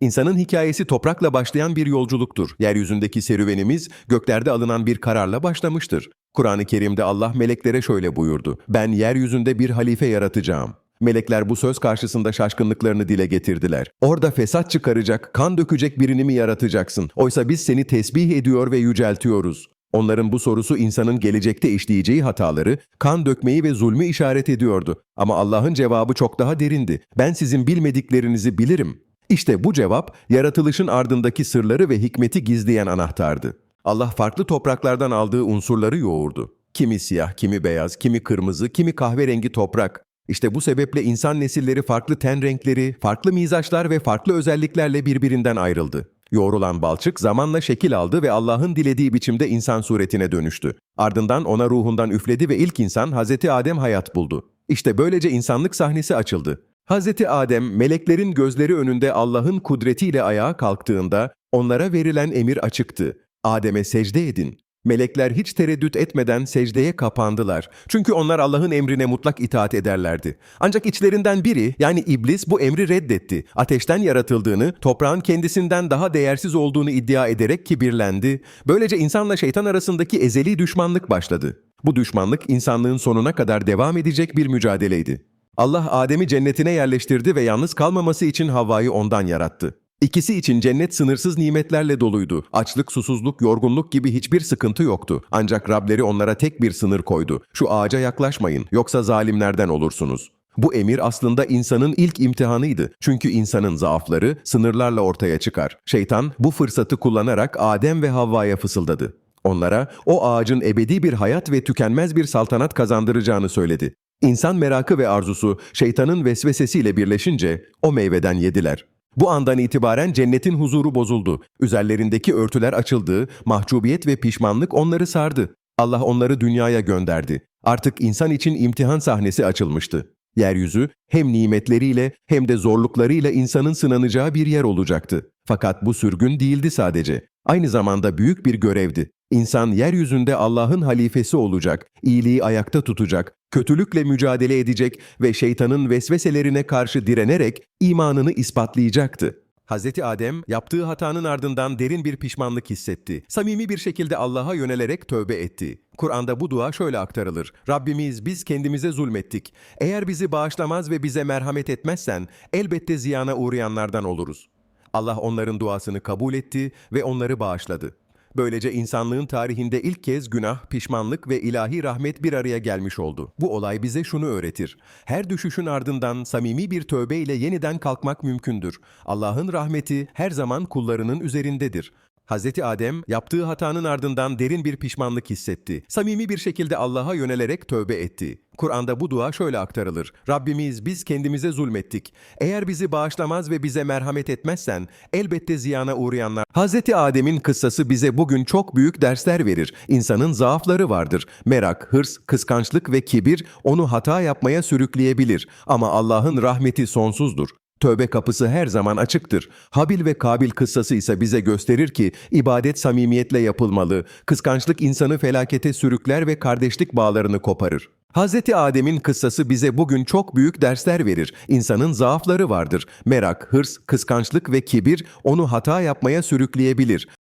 İnsanın hikayesi toprakla başlayan bir yolculuktur. Yeryüzündeki serüvenimiz göklerde alınan bir kararla başlamıştır. Kur'an-ı Kerim'de Allah meleklere şöyle buyurdu. Ben yeryüzünde bir halife yaratacağım. Melekler bu söz karşısında şaşkınlıklarını dile getirdiler. Orada fesat çıkaracak, kan dökecek birini mi yaratacaksın? Oysa biz seni tesbih ediyor ve yüceltiyoruz. Onların bu sorusu insanın gelecekte işleyeceği hataları, kan dökmeyi ve zulmü işaret ediyordu. Ama Allah'ın cevabı çok daha derindi. Ben sizin bilmediklerinizi bilirim. İşte bu cevap, yaratılışın ardındaki sırları ve hikmeti gizleyen anahtardı. Allah farklı topraklardan aldığı unsurları yoğurdu. Kimi siyah, kimi beyaz, kimi kırmızı, kimi kahverengi toprak. İşte bu sebeple insan nesilleri farklı ten renkleri, farklı mizaçlar ve farklı özelliklerle birbirinden ayrıldı. Yoğrulan balçık zamanla şekil aldı ve Allah'ın dilediği biçimde insan suretine dönüştü. Ardından ona ruhundan üfledi ve ilk insan Hazreti Adem hayat buldu. İşte böylece insanlık sahnesi açıldı. Hazreti Adem, meleklerin gözleri önünde Allah'ın kudretiyle ayağa kalktığında onlara verilen emir açıktı. Adem'e secde edin. Melekler hiç tereddüt etmeden secdeye kapandılar. Çünkü onlar Allah'ın emrine mutlak itaat ederlerdi. Ancak içlerinden biri yani iblis bu emri reddetti. Ateşten yaratıldığını, toprağın kendisinden daha değersiz olduğunu iddia ederek kibirlendi. Böylece insanla şeytan arasındaki ezeli düşmanlık başladı. Bu düşmanlık insanlığın sonuna kadar devam edecek bir mücadeleydi. Allah Adem'i cennetine yerleştirdi ve yalnız kalmaması için Havva'yı ondan yarattı. İkisi için cennet sınırsız nimetlerle doluydu. Açlık, susuzluk, yorgunluk gibi hiçbir sıkıntı yoktu. Ancak Rableri onlara tek bir sınır koydu. Şu ağaca yaklaşmayın, yoksa zalimlerden olursunuz. Bu emir aslında insanın ilk imtihanıydı. Çünkü insanın zaafları sınırlarla ortaya çıkar. Şeytan bu fırsatı kullanarak Adem ve Havva'ya fısıldadı. Onlara o ağacın ebedi bir hayat ve tükenmez bir saltanat kazandıracağını söyledi. İnsan merakı ve arzusu şeytanın vesvesesiyle birleşince o meyveden yediler. Bu andan itibaren cennetin huzuru bozuldu. Üzerlerindeki örtüler açıldı, mahcubiyet ve pişmanlık onları sardı. Allah onları dünyaya gönderdi. Artık insan için imtihan sahnesi açılmıştı. Yeryüzü hem nimetleriyle hem de zorluklarıyla insanın sınanacağı bir yer olacaktı. Fakat bu sürgün değildi sadece. Aynı zamanda büyük bir görevdi. İnsan yeryüzünde Allah'ın halifesi olacak, iyiliği ayakta tutacak, kötülükle mücadele edecek ve şeytanın vesveselerine karşı direnerek imanını ispatlayacaktı. Hz. Adem yaptığı hatanın ardından derin bir pişmanlık hissetti. Samimi bir şekilde Allah'a yönelerek tövbe etti. Kur'an'da bu dua şöyle aktarılır. Rabbimiz biz kendimize zulmettik. Eğer bizi bağışlamaz ve bize merhamet etmezsen elbette ziyana uğrayanlardan oluruz. Allah onların duasını kabul etti ve onları bağışladı. Böylece insanlığın tarihinde ilk kez günah, pişmanlık ve ilahi rahmet bir araya gelmiş oldu. Bu olay bize şunu öğretir. Her düşüşün ardından samimi bir tövbe ile yeniden kalkmak mümkündür. Allah'ın rahmeti her zaman kullarının üzerindedir. Hz. Adem yaptığı hatanın ardından derin bir pişmanlık hissetti. Samimi bir şekilde Allah'a yönelerek tövbe etti. Kur'an'da bu dua şöyle aktarılır. Rabbimiz biz kendimize zulmettik. Eğer bizi bağışlamaz ve bize merhamet etmezsen elbette ziyana uğrayanlar. Hz. Adem'in kıssası bize bugün çok büyük dersler verir. İnsanın zaafları vardır. Merak, hırs, kıskançlık ve kibir onu hata yapmaya sürükleyebilir. Ama Allah'ın rahmeti sonsuzdur. Tövbe kapısı her zaman açıktır. Habil ve Kabil kıssası ise bize gösterir ki ibadet samimiyetle yapılmalı. Kıskançlık insanı felakete sürükler ve kardeşlik bağlarını koparır. Hz. Adem'in kıssası bize bugün çok büyük dersler verir. İnsanın zaafları vardır. Merak, hırs, kıskançlık ve kibir onu hata yapmaya sürükleyebilir.